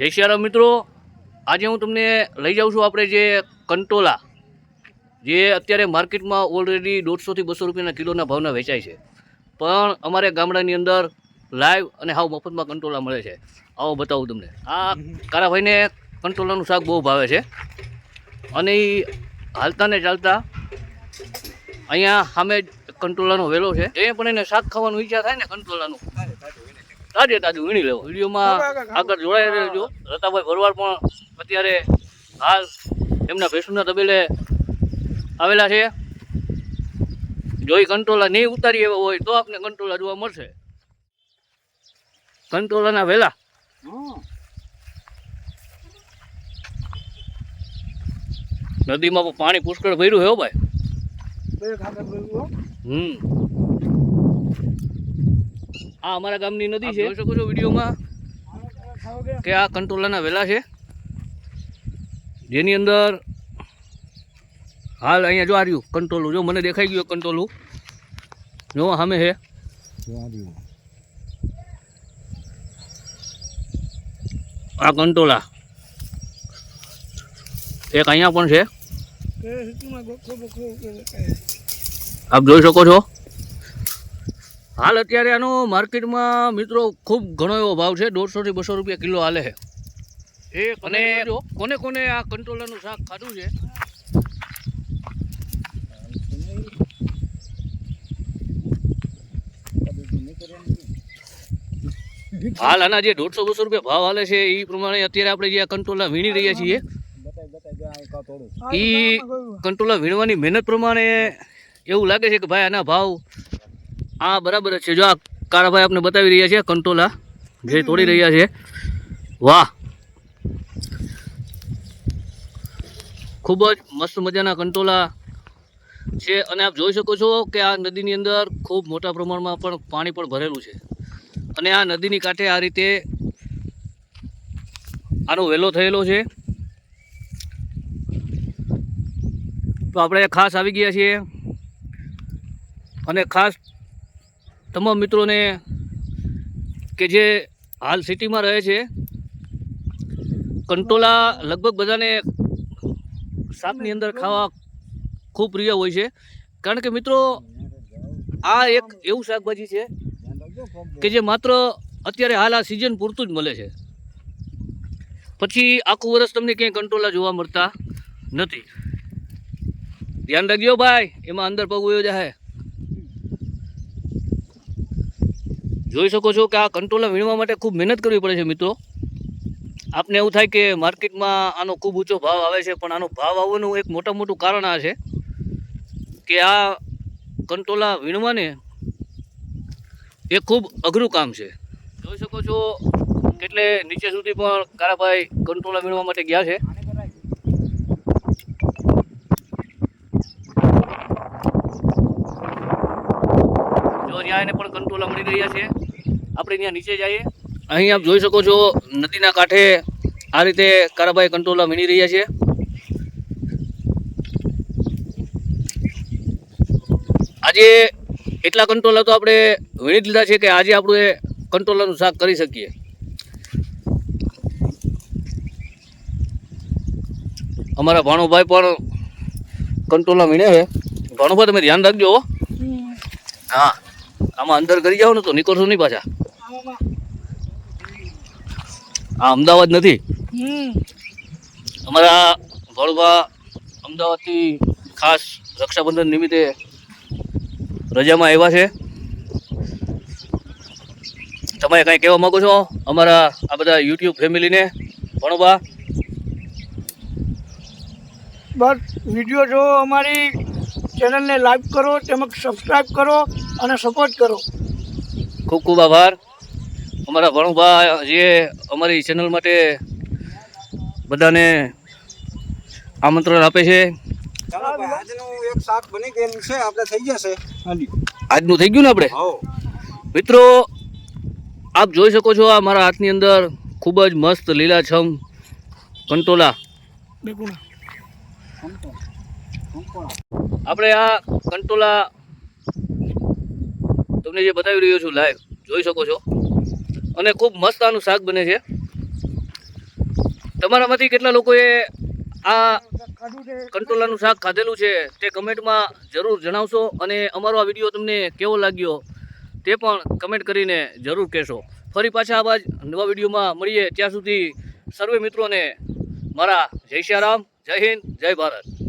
જય શ્રી મિત્રો. આજે હું તમને લઈ જાઉં છું આપણે જે કંટોલા, જે અત્યારે માર્કેટમાં ઓલરેડી દોઢસોથી બસો રૂપિયાના કિલોના ભાવના વેચાય છે. પણ અમારે ગામડાની અંદર લાઈવ અને હાવ મફતમાં કંટોલા મળે છે. આવો બતાવું તમને. આ કારાભાઈને કંટોલાનું શાક બહુ ભાવે છે. અને એ હાલતા ને ચાલતા અહીંયા સામે કંટોલાનો વેલો છે. એ પણ એને શાક ખાવાનું ઈચ્છા થાય ને કંટોલાનું. તાજે તાજું વીણી લેવો. વિડીયોમાં આગળ જોડાઈ રહેજો. રતાભાઈ ભરવાડ પણ અત્યારે હાલ એમના ભેંસુના તબેલે આવેલા છે. જોઈ કંટ્રોલા નહીં ઉતારી એવા હોય તો આપને કંટ્રોલા જોવા મળશે. કંટોલાના વેલા. નદીમાં પણ પાણી પુષ્કળ ભર્યું હે ભાઈ. હમ. આ અમારા ગામની નદી છે. જોઈ શકો છો વિડીયોમાં કે આ કંટોલાના વેલા છે. જેની અંદર હાલ અહીંયા જો આ રહ્યું કંટોલું જો મને દેખાઈ ગયું કંટોલું જો સામે છે. આ કંટોલા એક અહીંયા પણ છે. આપ જોઈ શકો છો. હાલ અત્યારે આનો માર્કેટમાં મિત્રો ખૂબ ઘણો એવો ભાવ છે. દોઢસો થી બસો રૂપિયા કિલો હાલે છે. એ અને કોને કોને આ કંટ્રોલરનું શાક ખાધું છે? હાલ આના જે દોઢસો બસો રૂપિયા ભાવ હાલે છે એ પ્રમાણે અત્યારે આપણે જે આ કંટ્રોલર વીણી રહ્યા છીએ એ કંટ્રોલર વીણવાની મહેનત પ્રમાણે એવું લાગે છે કે ભાઈ આના ભાવ આ બરાબર જ છે. જો આ કારાભાઈ આપણે બતાવી રહ્યા છે કંટોલા જે તોડી રહ્યા છે. વાહ. ખૂબ જ મસ્ત મજાના કંટોલા છે. અને આપ જોઈ શકો છો કે આ નદીની અંદર ખૂબ મોટા પ્રમાણમાં પણ પાણી પણ ભરેલું છે. અને આ નદીની કાંઠે આ રીતે આનો વેલો થયેલો છે. તો આપણે ખાસ આવી ગયા છીએ. અને ખાસ તમામ મિત્રોને કે જે હાલ સિટીમાં રહે છે, કંટોલા લગભગ બધાને શાકની અંદર ખાવા ખૂબ પ્રિય હોય છે. કારણ કે મિત્રો, આ એક એવું શાકભાજી છે કે જે માત્ર અત્યારે હાલ આ સિઝન પૂરતું જ મળે છે. પછી આખું વર્ષ તમને ક્યાંય કંટોલા જોવા મળતા નથી. ધ્યાન રાખજો ભાઈ, એમાં અંદર પગ જાય. જોઈ શકો છો કે આ કંટોલા વીણવા માટે ખૂબ મહેનત કરવી પડે છે મિત્રો. આપને એવું થાય કે માર્કેટમાં આનો ખૂબ ઊંચો ભાવ આવે છે, પણ આનો ભાવ આવવાનું એક મોટા મોટું કારણ આ છે કે આ કંટોલા વીણવાને એ ખૂબ અઘરું કામ છે. જોઈ શકો છો કેટલે નીચે સુધી પણ કારાભાઈ કંટોલા વીણવા માટે ગયા છે. જો ત્યાં એને પણ કંટોલા મળી રહ્યા છે. આપણે ત્યાં નીચે જઈએ. અહીં આપ જોઈ શકો છો નદીના કાંઠે આ રીતે કારાભાઈ કંટ્રોલા વીણી રહ્યા છે. આજે એટલા કંટ્રોલા તો આપણે વીણી દીધા છે કે આજે આપણે કંટ્રોલાનું શાક કરી શકીએ. અમારા ભાણુભાઈ પણ કંટ્રોલા વીણે છે. ભાણુભાઈ તમે ધ્યાન રાખજો હો. હા આમાં અંદર કરી જાઓ ને તો નીકળશો નહીં પાછા. આ અમદાવાદ નથી? અમારા વડવા અમદાવાદથી ખાસ રક્ષાબંધન નિમિત્તે રજામાં આવ્યા છે. તમે કાંઈ કહેવા માગો છો? અમારા આ બધા યુટ્યુબ ફેમિલીને ભણવા બસ વીડિયો જો અમારી ચેનલને લાઈક કરો તેમજ સબસ્ક્રાઈબ કરો અને સપોર્ટ કરો. ખૂબ ખૂબ આભાર. અમારા વણુભાઈ જે અમારી ચેનલ માટે બધાને આમંત્રણ આપે છે. આજનું એક શાક બની ગયેલું છે આપણે થઈ જશે. આજનું થઈ ગયું ને આપણે? મિત્રો આપ જોઈ શકો છો આ મારા હાથની અંદર ખૂબ જ મસ્ત લીલાછમ કંટોલા. આપણે આ કંટોલા તમને જે બતાવી રહ્યો છું લાઈવ જોઈ શકો છો. અને ખૂબ મસ્ત આનું શાક બને છે. તમારામાંથી કેટલા લોકોએ આ કંટોલાનું શાક ખાધેલું છે તે કમેન્ટમાં જરૂર જણાવશો અને અમારો આ વીડિયો તમને કેવો લાગ્યો તે પણ કમેન્ટ કરીને જરૂર કહેશો. ફરી પાછા આવા જ નવા વિડીયોમાં મળીએ ત્યાં સુધી સર્વે મિત્રોને મારા જય શ્યારામ જય હિન્દ, જય ભારત.